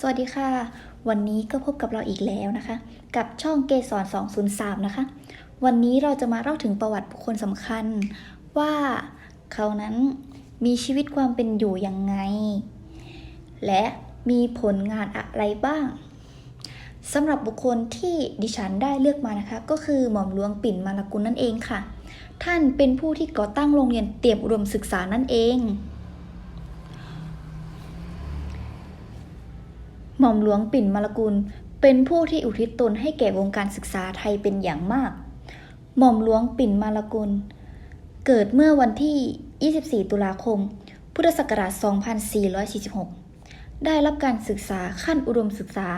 สวัสดีค่ะ วันนี้ก็พบกับเราอีกแล้วนะคะ กับช่องเกสร203 นะคะ วันนี้เราจะมาเล่าถึงประวัติบุคคลสำคัญ ว่าเขานั้นมีชีวิตความเป็นอยู่ยังไง และมีผลงานอะไรบ้างสำหรับบุคคลที่ดิฉันได้เลือกมานะคะ ก็คือหม่อมหลวงปิ่นมาลกุลนั่นเองค่ะ ท่านเป็นผู้ที่ก่อตั้งโรงเรียนเตรียมอุดมศึกษานั่นเอง หม่อมหลวงปิ่นมรกุล เป็นผู้ที่อุทิศตนให้แก่วงการศึกษาไทยเป็นอย่างมาก หม่อมหลวงปิ่นมรกุล เกิดเมื่อวันที่ 24 ตุลาคม พุทธศักราช 2446 ได้รับการศึกษาขั้นอุดมศึกษา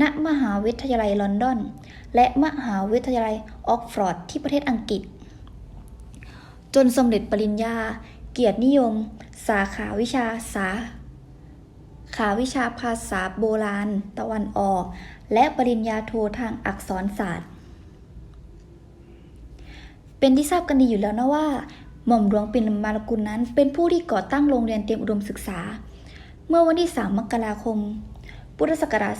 ณ มหาวิทยาลัยลอนดอน และมหาวิทยาลัยออกฟอร์ดที่ประเทศอังกฤษ จนสำเร็จปริญญา เกียรตินิยม สาขาวิชาสา ขาวิชาภาษาโบราณ ตะวันออก และปริญญาโททางอักษรศาสตร์ เป็นที่ทราบกันดีอยู่แล้วนะว่า หม่อมหลวงปิ่นมารกุลนั้น เป็นผู้ที่ก่อตั้งโรงเรียนเตรียมอุดมศึกษา เมื่อวันที่ 3 มกราคม พุทธศักราช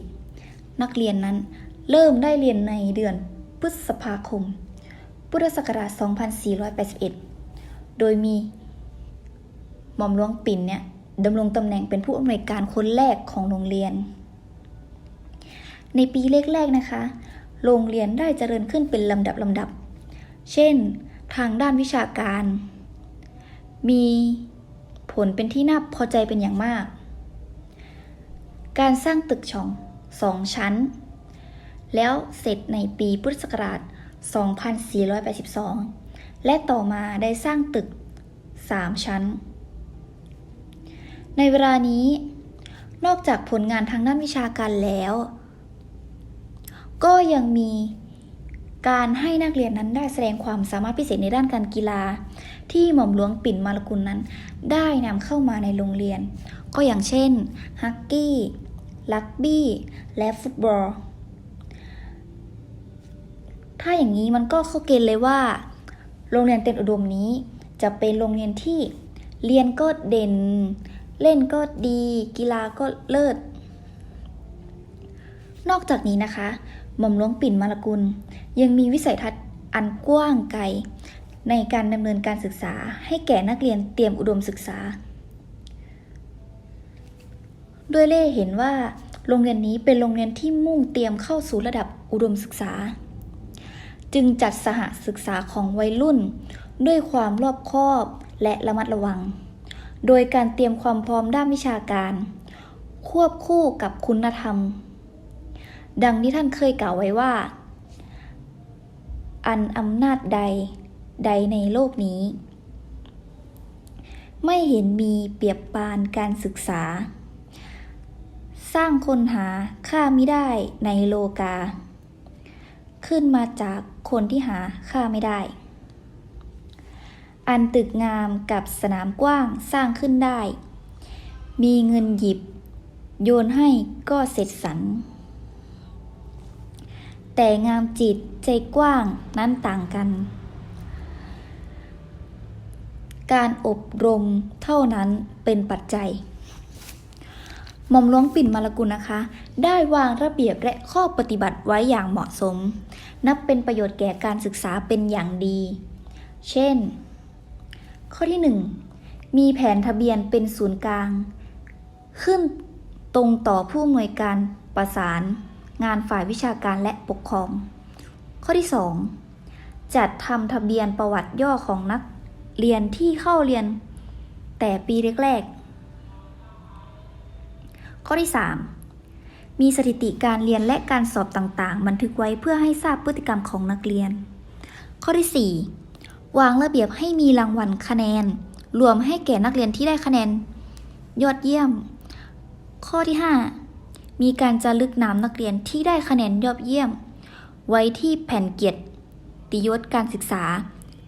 2480 นักเรียนนั้นเริ่มได้เรียนในเดือนพฤษภาคม พุทธศักราช 2481 โดยมีหม่อมหลวงปิ่นเนี่ย ดำรงตำแหน่งเป็นผู้อำนวยการคนแรกของโรงเรียน ในปีแรกๆนะคะ โรงเรียนได้เจริญขึ้นเป็นลำดับลำดับ เช่น ทางด้านวิชาการ มีผลเป็นที่น่าพอใจเป็นอย่างมาก การสร้างตึกช่องสองชั้น แล้วเสร็จในปีพุทธศักราช 2482 และต่อมาได้สร้างตึก 3 ชั้น ในเวลานี้ นอกจากผลงานทางด้านวิชาการแล้ว ก็ยังมีการให้นักเรียนนั้นได้แสดงความสามารถพิเศษในด้านการกีฬา ที่หม่อมหลวงปิ่นมารกุลนั้น ได้นำเข้ามาในโรงเรียน ก็อย่างเช่นฮักกี้ลักบี้และฟุตบอล ถ้าอย่างนี้มันก็เข้าเกณฑ์เลยว่า โรงเรียนเต็นอุดมนี้จะเป็นโรงเรียนที่เรียนก็เด่น เล่นก็ดี กีฬาก็เลิศ นอกจากนี้นะคะ หม่อมหลวงปิ่นมารกุล ยังมีวิสัยทัศน์อันกว้างไกล ในการดำเนินการศึกษาให้แก่นักเรียนเตรียมอุดมศึกษา ด้วยเล่เห็นว่าโรงเรียนนี้เป็นโรงเรียนที่มุ่งเตรียมเข้าสู่ระดับอุดมศึกษา จึงจัดสหศึกษาของวัยรุ่น ด้วยความรอบคอบและระมัดระวัง โดยการเตรียมความพร้อมด้านวิชาการ ควบคู่กับคุณธรรม ดังที่ท่านเคยกล่าวไว้ว่า อันอำนาจใดใดในโลกนี้ ไม่เห็นมีเปรียบปานการศึกษา สร้างคนหาค่าไม่ได้ในโลกา ขึ้นมาจากคนที่หาค่าไม่ได้ อันตึกงามกับสนามกว้างสร้างขึ้นได้ มีเงินหยิบ โยนให้ก็เสร็จสรรแต่งามจิตใจกว้างนั้นต่างกัน การอบรมเท่านั้นเป็นปัจจัยหม่อมหลวงปิ่นมารกุลนะคะ ได้วางระเบียบและข้อปฏิบัติไว้อย่างเหมาะสม นับเป็นประโยชน์แก่การศึกษาเป็นอย่างดี เช่น ข้อที่ 1 มีแผนทะเบียนเป็นศูนย์กลาง ขึ้นตรงต่อผู้อำนวยการประสาน งานฝ่ายวิชาการและปกครอง ข้อที่ 2 จัดทำทะเบียนประวัติย่อของนักเรียนที่เข้าเรียนแต่ปีแรกๆ ข้อที่ 3 มีสถิติการเรียนและการสอบต่างๆ บันทึกไว้เพื่อให้ทราบพฤติกรรมของนักเรียน ข้อที่ 4 วางระเบียบให้มีรางวัลคะแนน รวมให้แก่นักเรียนที่ได้คะแนน ยอดเยี่ยม ข้อที่ 5 มีการจารึกนามนักเรียนที่ได้คะแนนยอดเยี่ยม ไว้ที่แผ่นเกียรติยศการศึกษา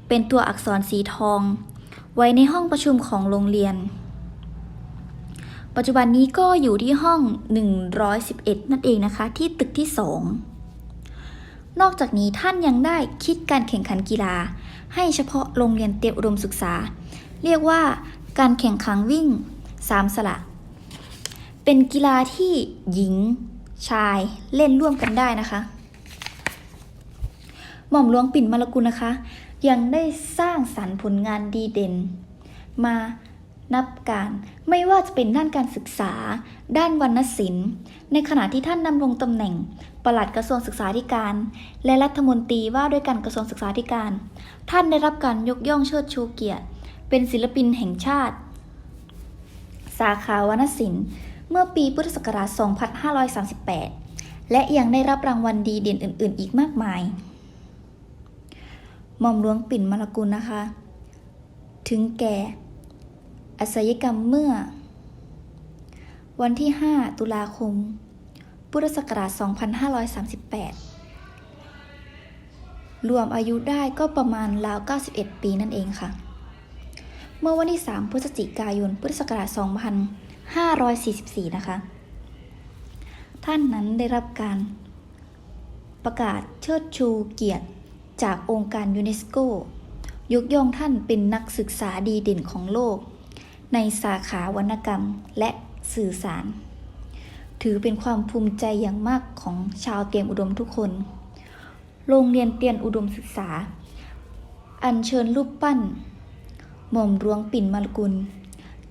เป็นตัวอักษรสีทอง ไว้ในห้องประชุมของโรงเรียน ปัจจุบันนี้ก็อยู่ที่ห้อง 111 นั่นเองนะคะ ที่ตึกที่ 2 นอกจากนี้ท่านยังได้คิดการแข่งขันกีฬา ให้เฉพาะโรงเรียนเตรียมอุดมศึกษา เรียกว่าการแข่งขันวิ่ง3สละเป็นกีฬาที่หญิงชายเล่นร่วมกันได้นะคะ หม่อมหลวงปิ่นมรกุลนะคะ ยังได้สร้างสรรค์ผลงานดีเด่น มานับการไม่ว่าจะเป็นด้านการศึกษา ด้านวรรณศิลป์ ในขณะที่ท่านดำรงตำแหน่ง ปลัดกระทรวงศึกษาธิการ และรัฐมนตรีว่าด้วยการกระทรวงศึกษาธิการ ท่านได้รับการยกย่องเชิดชูเกียรติ เป็นศิลปินแห่งชาติ สาขาวรรณศิลป์เมื่อปีพุทธศักราช 2538 และยังได้รับรางวัลดีเด่นอื่น ๆ อีกมากมาย หม่อมหลวงปิ่นมรกุลนะคะ ถึงแก่อาศยกรรมเมื่อ วันที่ 5 ตุลาคม พุทธศักราช 2538 รวมอายุได้ก็ประมาณราว 91 ปีนั่นเองค่ะ เมื่อวันที่ 3 พฤศจิกายน พุทธศักราช 2544 นะคะ ท่านนั้นได้รับการประกาศเชิดชูเกียรติจากองค์การยูเนสโก ยกย่องท่านเป็นนักศึกษาดีเด่นของโลก ในสาขาวรรณกรรมและสื่อสาร ถือเป็นความภูมิใจอย่างมากของชาวเตรียมอุดมทุกคน โรงเรียนเตรียมอุดมศึกษา อัญเชิญรูปปั้น หม่อมหลวงปิ่นมรกุล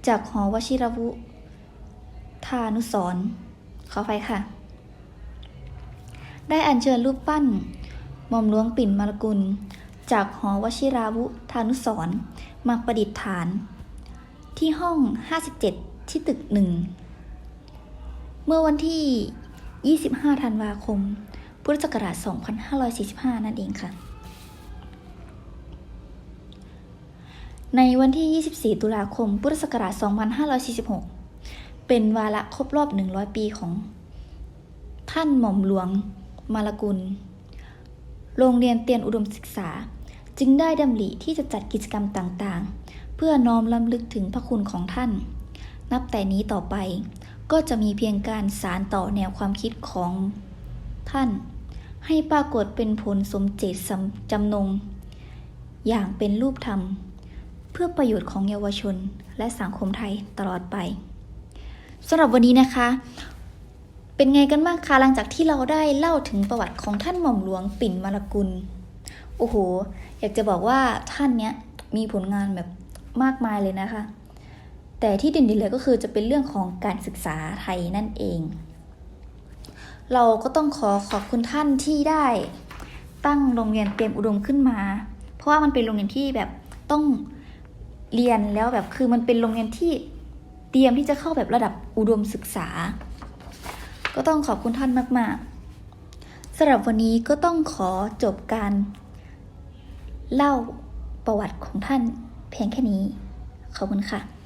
จากหอวชิรวุธานุสรขอไปค่ะ ได้อัญเชิญรูปปั้น หม่อมหลวงปิ่นมรกุล จากหอวชิราวุธานุสรมาประดิษฐาน ที่ห้อง 57 ที่ตึกหนึ่ง มื่อวันที่ 25 ธันวาคม พุทธศักราช 2545 นั่นเองค่ะ ในวันที่ 24 ตุลาคม พุทธศักราช 2546 เป็นวาระครบรอบ 100 ปีของ ท่านหม่อมหลวง มารกุล โรงเรียนเตรียนอุดมศึกษา จึงได้ดำริที่จะจัดกิจกรรมต่างๆ เพื่อน้อมลำลึกถึงพระคุณของท่าน นับแต่นี้ต่อไป ก็จะมีเพียงการสารต่อแนวความคิดของท่าน ให้ปรากฏเป็นผลสมเจตสำจำนง อย่างเป็นรูปธรรม เพื่อประโยชน์ของเยาวชนและสังคมไทยตลอดไปสำหรับวันนี้นะคะ เป็นไงกันบ้างคะหลังจากที่เราได้เล่าถึงประวัติของท่านหม่อมหลวงปิ่นมารกุล โอ้โห อยากจะบอกว่าท่านเนี้ยมีผลงานแบบมากมายเลยนะคะ แต่ที่เด่นๆเลยก็คือจะเป็นเรื่องของการศึกษาไทยนั่นเอง เราก็ต้องขอขอบคุณท่านที่ได้ตั้งโรงเรียนเตรียมอุดมขึ้นมา เพราะว่ามันเป็นโรงเรียนที่แบบต้องเรียนแล้วแบบคือมันเป็นโรงเรียนที่เตรียมที่จะเข้าแบบระดับอุดมศึกษา ก็ต้องขอบคุณท่านมากๆสำหรับวันนี้ก็ต้องขอจบการเล่าประวัติของท่านเพียงแค่นี้ ขอบคุณค่ะ